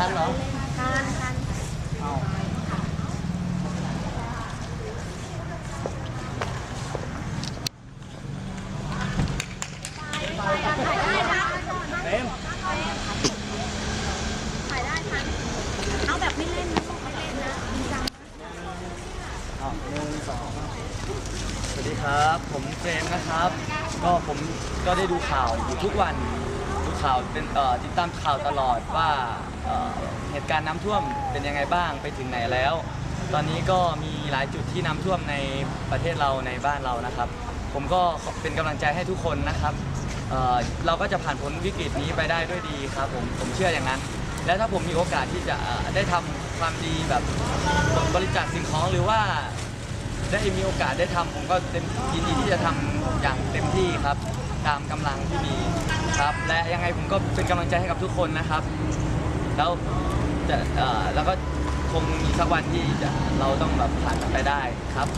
ทันเหรอทานทานเอาถ่ายได้นะเต็มถ่ายได้ทันเอาแบบไม่เล่นนะไม่เล่นนะหนึ่งสองสวัสดีครับ ผมเฟรมนะครับ ก็ผมก็ได้ดูข่าวอยู่ทุกวัน ข่าวเป็นเอ่อติดตามข่าวตลอดว่าเอ่อเหตุการณ์น้ำท่วมเป็นยังไงบ้างไปถึงไหนแล้ว ตอนนี้ก็มีหลายจุดที่น้ำท่วมในประเทศเราในบ้านเรานะครับ ผมก็เป็นกำลังใจให้ทุกคนนะครับเอ่อเราก็จะผ่านพ้นวิกฤตนี้ไปได้ด้วยดีครับผมผมเชื่ออย่างนั้น และถ้าผมมีโอกาสที่จะเอ่อได้ทำความดีแบบบริจาคสิ่งของหรือว่า ได้มีโอกาสได้ทำผมก็เต็มยินดีที่จะทำอย่างเต็มที่ครับ ตามกำลังที่มีครับ และยังไงผมก็เป็นกำลังใจให้กับทุกคนนะครับ แล้วจะเอ่อแล้วก็คงมีสักวันที่จะเราต้องแบบผ่านมันไปได้ครับ